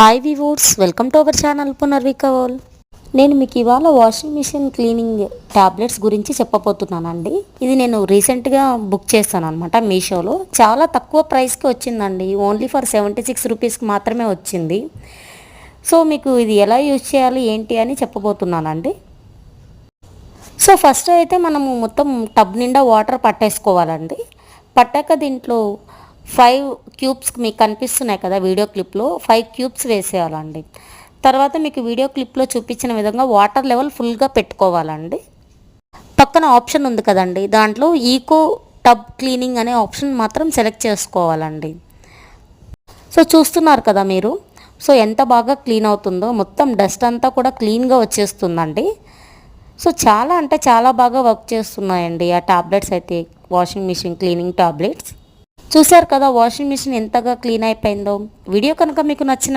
Hi viewers welcome to our channel పునర్వికవోల్ నేను మీకు ఇవాళ వాషింగ్ మిషన్ క్లీనింగ్ ట్యాబ్లెట్స్ గురించి చెప్పబోతున్నానండి. ఇది నేను రీసెంట్గా బుక్ చేస్తాను అనమాట మీషోలో. చాలా తక్కువ ప్రైస్కి వచ్చిందండి. ఓన్లీ ఫర్ సెవెంటీ సిక్స్ రూపీస్కి మాత్రమే వచ్చింది. సో మీకు ఇది ఎలా యూజ్ చేయాలి ఏంటి అని చెప్పబోతున్నానండి. సో ఫస్ట్ అయితే మనము మొత్తం టబ్ నిండా వాటర్ పట్టేసుకోవాలండి. పట్టాక దీంట్లో ఫైవ్ క్యూబ్స్ మీకు కనిపిస్తున్నాయి కదా వీడియో క్లిప్లో ఫైవ్ క్యూబ్స్ వేసేయాలండి. తర్వాత మీకు వీడియో క్లిప్లో చూపించిన విధంగా వాటర్ లెవెల్ ఫుల్గా పెట్టుకోవాలండి. పక్కన ఆప్షన్ ఉంది కదండి దాంట్లో ఈకో టబ్ క్లీనింగ్ అనే ఆప్షన్ మాత్రం సెలెక్ట్ చేసుకోవాలండి. సో చూస్తున్నారు కదా మీరు సో ఎంత బాగా క్లీన్ అవుతుందో మొత్తం డస్ట్ అంతా కూడా క్లీన్గా వచ్చేస్తుందండి. సో చాలా అంటే చాలా బాగా వర్క్ చేస్తున్నాయండి ఆ టాబ్లెట్స్ అయితే వాషింగ్ మిషన్ క్లీనింగ్ టాబ్లెట్స్. చూశారు కదా వాషింగ్ మిషన్ ఎంతగా క్లీన్ అయిపోయిందో. వీడియో కనుక మీకు నచ్చిన